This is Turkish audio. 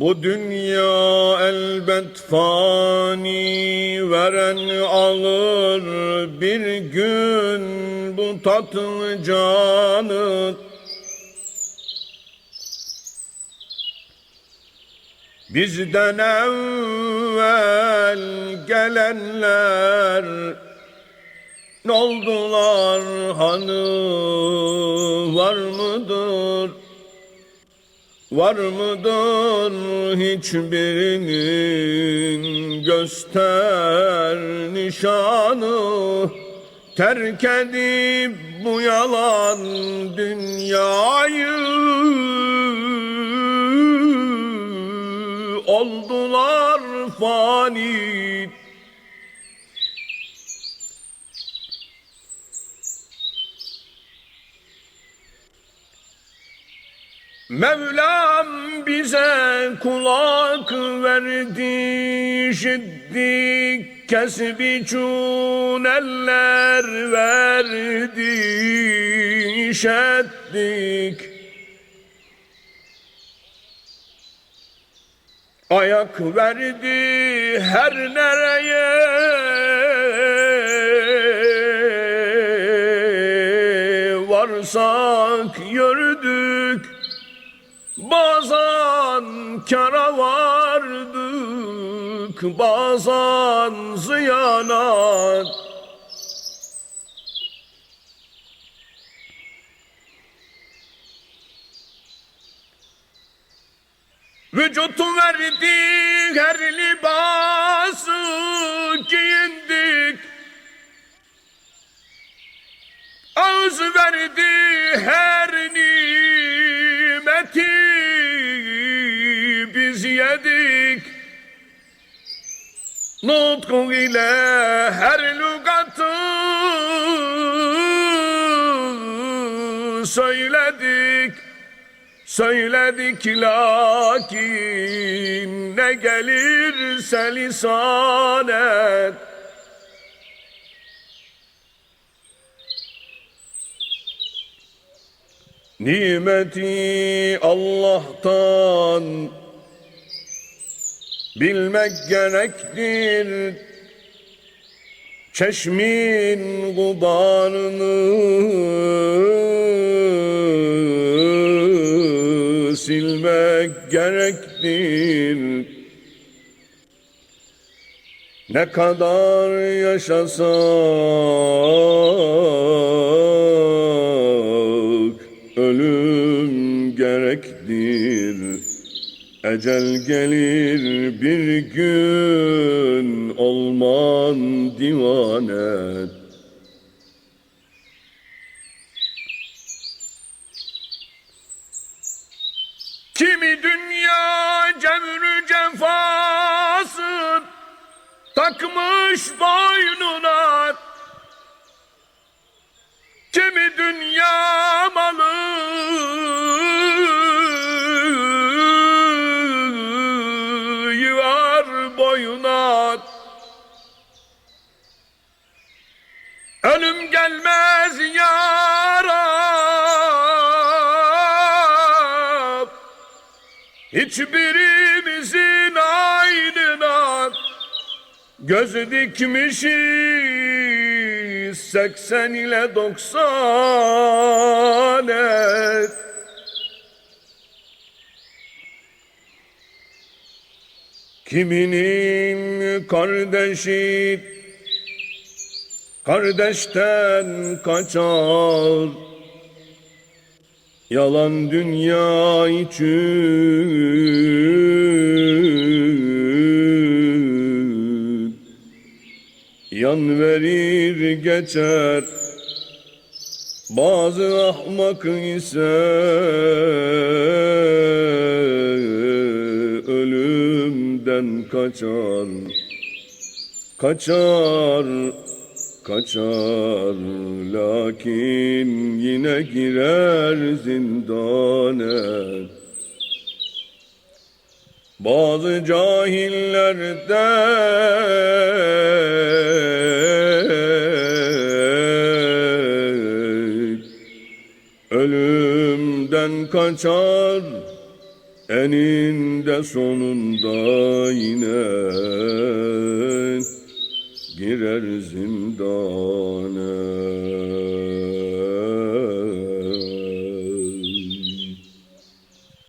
Bu dünya elbet fani veren alır bir gün bu tatlı canı Bizden evvel gelenler ne oldular hanı var mıdır? Var mıdır hiçbirinin göster nişanı? Terk edip bu yalan dünyayı Oldular fani Mevlam bize kulak verdi işittik kesbi çun eller verdi işettik Ayak verdi her nereye Bazen kara vardık, bazen ziyana. Vücut verdik, her libası Nutku ile her lügatı söyledik. Söyledik lakin ne gelirse lisanet. Nimeti Allah'tan bilmek gerektir. Çeşmin gubarını silmek gerektir. Ne kadar yaşasak ölüm gerektir. Ecel gelir bir gün olman divane. Kimi dünya cemrü cefasın takmış boynuna Kimi dünya Ölüm gelmez yarab Hiçbirimizin aynına Göz dikmişiz seksen ile doksan et. Kiminin kardeşi kardeşten kaçar. Yalan dünya için. Yan verir geçer. Bazı ahmak ise ölümden kaçar. Kaçar, kaçar Lakin yine girer zindane. Bazı cahiller de ölümden kaçar eninde sonunda yine girer zindane.